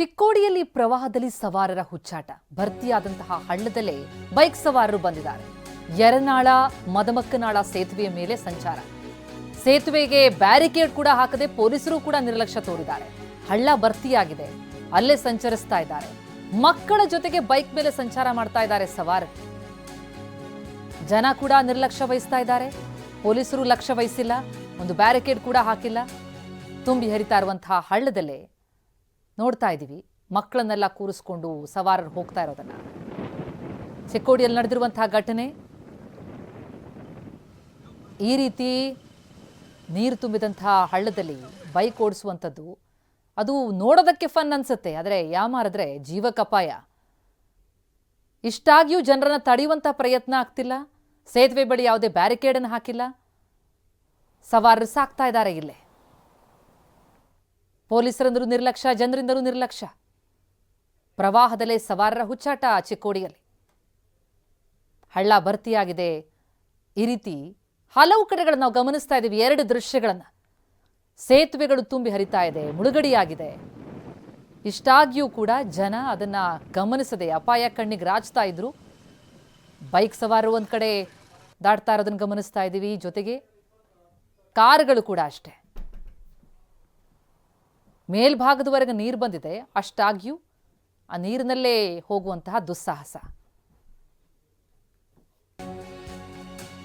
ಚಿಕ್ಕೋಡಿಯಲ್ಲಿ ಪ್ರವಾಹದಲ್ಲಿ ಸವಾರರ ಹುಚ್ಚಾಟ. ಭರ್ತಿಯಾದಂತಹ ಹಳ್ಳದಲ್ಲೇ ಬೈಕ್ ಸವಾರರು ಬಂದಿದ್ದಾರೆ. ಯರನಾಳ, ಮದಮಕ್ಕನಾಳ ಸೇತುವೆಯ ಮೇಲೆ ಸಂಚಾರ. ಸೇತುವೆಗೆ ಬ್ಯಾರಿಕೇಡ್ ಕೂಡ ಹಾಕದೆ ಪೊಲೀಸರು ಕೂಡ ನಿರ್ಲಕ್ಷ್ಯ ತೋರಿದ್ದಾರೆ. ಹಳ್ಳ ಭರ್ತಿಯಾಗಿದೆ. ಅಲ್ಲೇ ಸಂಚರಿಸ್ತಾ ಇದ್ದಾರೆ. ಮಕ್ಕಳ ಜೊತೆಗೆ ಬೈಕ್ ಮೇಲೆ ಸಂಚಾರ ಮಾಡ್ತಾ ಇದ್ದಾರೆ ಸವಾರರು. ಜನ ಕೂಡ ನಿರ್ಲಕ್ಷ್ಯ ವಹಿಸ್ತಾ ಇದ್ದಾರೆ. ಪೊಲೀಸರು ಲಕ್ಷ್ಯ ವಹಿಸಿಲ್ಲ. ಒಂದು ಬ್ಯಾರಿಕೇಡ್ ಕೂಡ ಹಾಕಿಲ್ಲ. ತುಂಬಿ ಹರಿತಾ ಇರುವಂತಹ ಹಳ್ಳದಲ್ಲೇ ನೋಡ್ತಾ ಇದ್ದೀವಿ. ಮಕ್ಕಳನ್ನೆಲ್ಲ ಕೂರಿಸ್ಕೊಂಡು ಸವಾರರು ಹೋಗ್ತಾ ಇರೋದನ್ನ. ಚಿಕ್ಕೋಡಿಯಲ್ಲಿ ನಡೆದಿರುವಂತಹ ಘಟನೆ. ಈ ರೀತಿ ನೀರು ತುಂಬಿದಂತಹ ಹಳ್ಳದಲ್ಲಿ ಬೈಕ್ ಓಡಿಸುವಂಥದ್ದು, ಅದು ನೋಡೋದಕ್ಕೆ ಫನ್ ಅನ್ಸುತ್ತೆ. ಆದರೆ ಯಾಮಾರಿದ್ರೆ ಜೀವಕಪಾಯ ಇಷ್ಟಾಗಿಯೂ ಜನರನ್ನ ತಡೆಯುವಂಥ ಪ್ರಯತ್ನ ಆಗ್ತಿಲ್ಲ. ಸೇತುವೆ ಬಳಿ ಯಾವುದೇ ಬ್ಯಾರಿಕೇಡನ್ನು ಹಾಕಿಲ್ಲ. ಸವಾರರು ಸಾಕ್ತಾ ಇದ್ದಾರೆ ಇಲ್ಲೇ. ಪೊಲೀಸರಂದರೂ ನಿರ್ಲಕ್ಷ್ಯ ಜನರಿಂದಲೂ ನಿರ್ಲಕ್ಷ್ಯ ಪ್ರವಾಹದಲ್ಲೇ ಸವಾರರ ಹುಚ್ಚಾಟ ಚಿಕ್ಕೋಡಿಯಲ್ಲಿ. ಹಳ್ಳ ಭರ್ತಿಯಾಗಿದೆ. ಈ ರೀತಿ ಹಲವು ಕಡೆಗಳನ್ನು ನಾವು ಗಮನಿಸ್ತಾ ಇದ್ದೀವಿ, ಎರಡು ದೃಶ್ಯಗಳನ್ನು. ಸೇತುವೆಗಳು ತುಂಬಿ ಹರಿತಾ ಇದೆ, ಮುಳುಗಡೆಯಾಗಿದೆ. ಇಷ್ಟಾಗಿಯೂ ಕೂಡ ಜನ ಅದನ್ನು ಗಮನಿಸದೆ ಅಪಾಯ ಕಣ್ಣಿಗೆ ರಾಚ್ತಾ ಇದ್ರು. ಬೈಕ್ ಸವಾರರು ಒಂದು ಕಡೆ ದಾಟ್ತಾ ಇರೋದನ್ನು ಗಮನಿಸ್ತಾ ಇದ್ದೀವಿ ಜೊತೆಗೆ ಕಾರುಗಳು ಕೂಡ ಅಷ್ಟೇ. ಮೇಲ್ಭಾಗದವರೆಗೆ ನೀರು ಬಂದಿದೆ ಅಷ್ಟಾಗಿಯೂ ಆ ನೀರಿನಲ್ಲೇ ಹೋಗುವಂತಹ ದುಸ್ಸಾಹಸ.